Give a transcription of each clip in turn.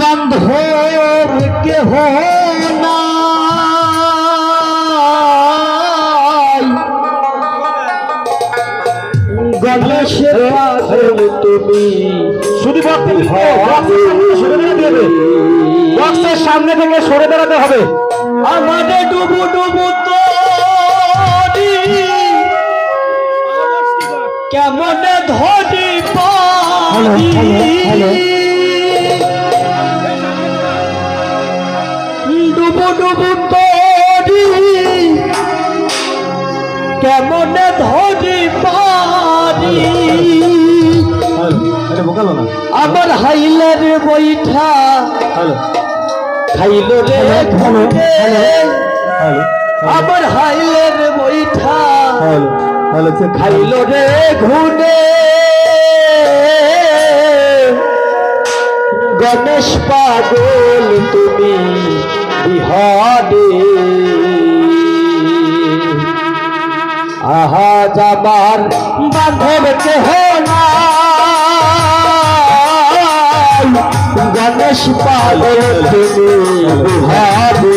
বান্ধব কেহ নাই। গণেশের পাগল তুমি। শুধু বক্সের সামনে থেকে সরে দাঁড়াতে হবে। আমাদের ডুবু ডুবু তো কেমন ধরি ডুবু ডুবু তোরি। কেমন ধরি পারি আমার হাইলের বৈঠা। খাইল রে আমার হাইলের বৈঠা। খাইল রে ঘুরে গণেশ পাগল তুমি বিহারে। আহা যাবার বান্ধব কেহ নাই। গণেশ পাগল তুমি বিহারে।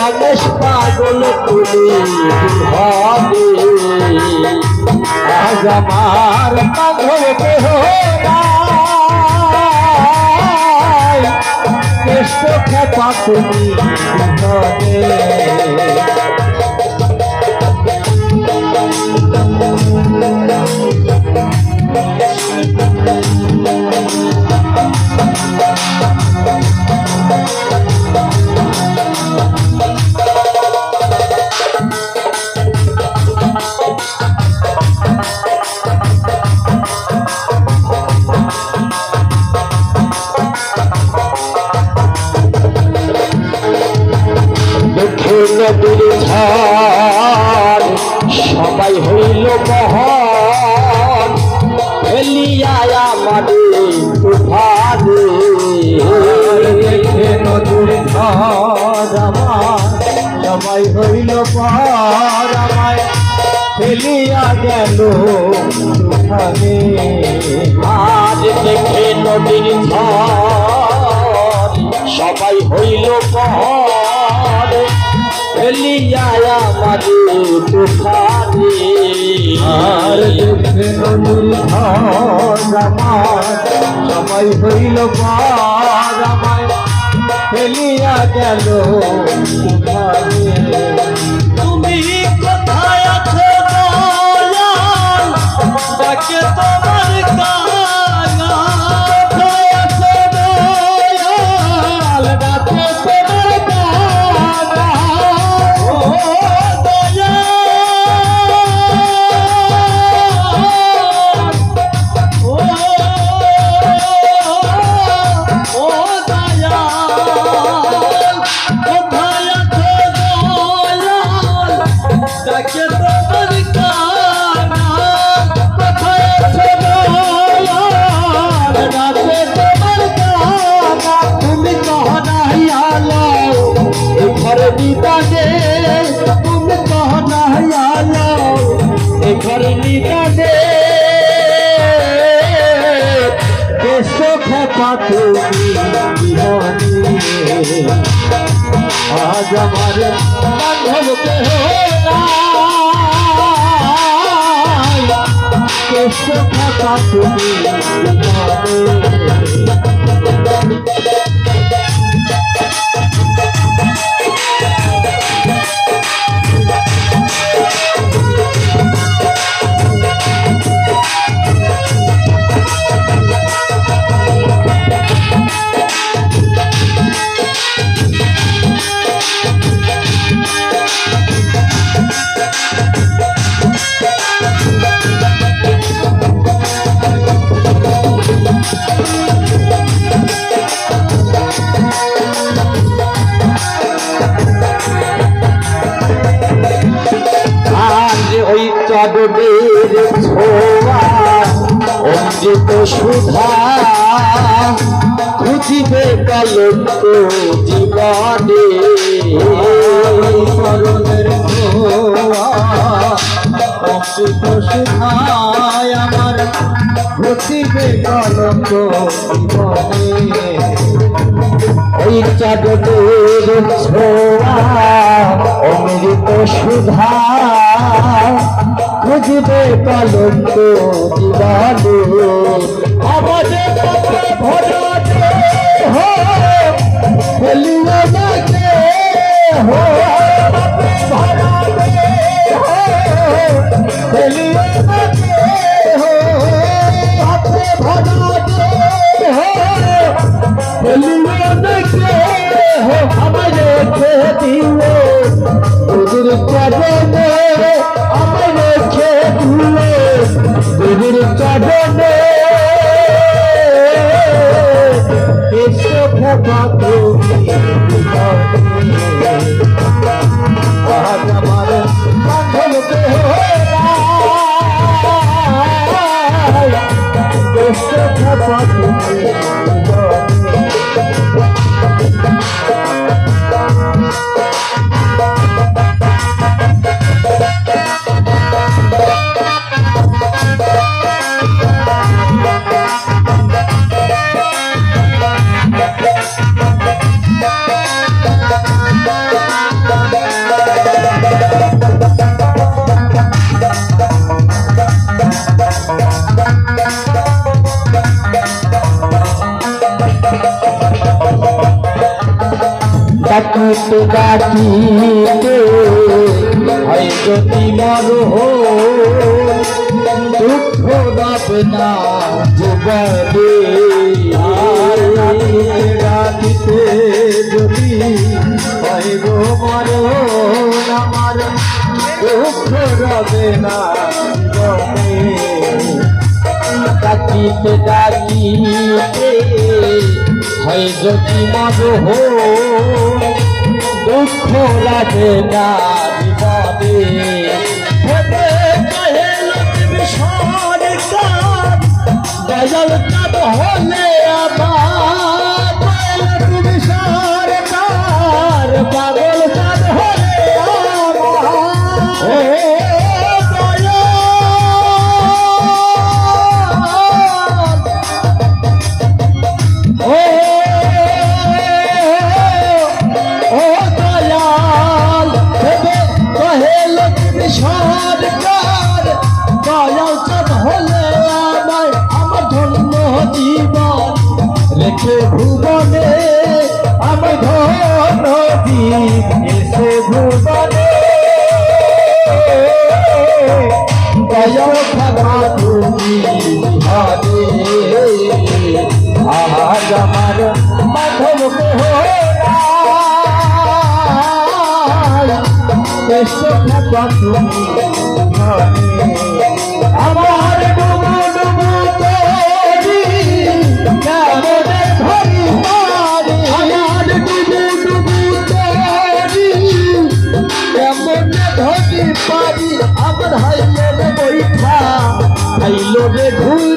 গণেশ পাগল তুমি হবে। আজ আমার পাগল দেহ কৃষ্ণ খেপা তুমি নদীর ঝড়। সবাই হইল বহন ফেলিয়া আমাদের তুফানে দেখে নদীর ঝড় আমার। সবাই হইল পর আমায়। ফেলিয়া গেল তুফানে আজ দেখে নদীর ঝড়। সবাই হইল বহন ফেলিয়া আমাদের তুফানে, আর দেখে নদীর ঝড় আমার সবাই হইল পর আমায়, ফেলিয়া গেল তুফানে। ঘরে নিদানে তুমি কহ নাই আলো। এ ঘরে নিদানে কেশো খেপা আজ আমার বান্ধব কেহ কেশো খেপা তুমি ওই চডবের ছোয়া অমৃত সুধা খুঁজিবে কলঙ্ক জীবনে। চরণের ছোয়া অমৃত সুধায় আমার ঘটিবে কলঙ্ক জীবনে ওই চাঁদের ছোঁয়া অমৃত সুধা খুঁজবে কলঙ্ক জীবনে চরণে এসে ফোটা তুমি আজ আমার বাঁধল বেহরায় এসে ফোটা তুমি ডাকিতে ডাকিতে হয় যদি মর হো, দুঃখ দাবে না জীবনে রাতিতে যদি হয় গো আমার দুঃখ রবে না ডাকিতে ডাকিতে হয় যদি মর দুঃখ লাগে না বিপদে। হবে কহে লক্ষ্মী সরকার। দয়াল কাদ হলে আবার আমার ধরি পারি আমার হাইলের বৈঠা হাইলো রে ঘুরে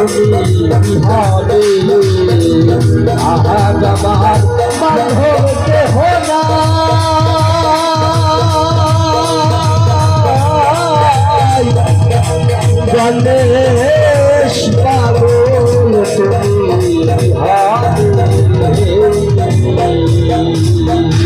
হবে আহা যাবার বাঁধতে হোনা গণেশ পাগল তুমি হবে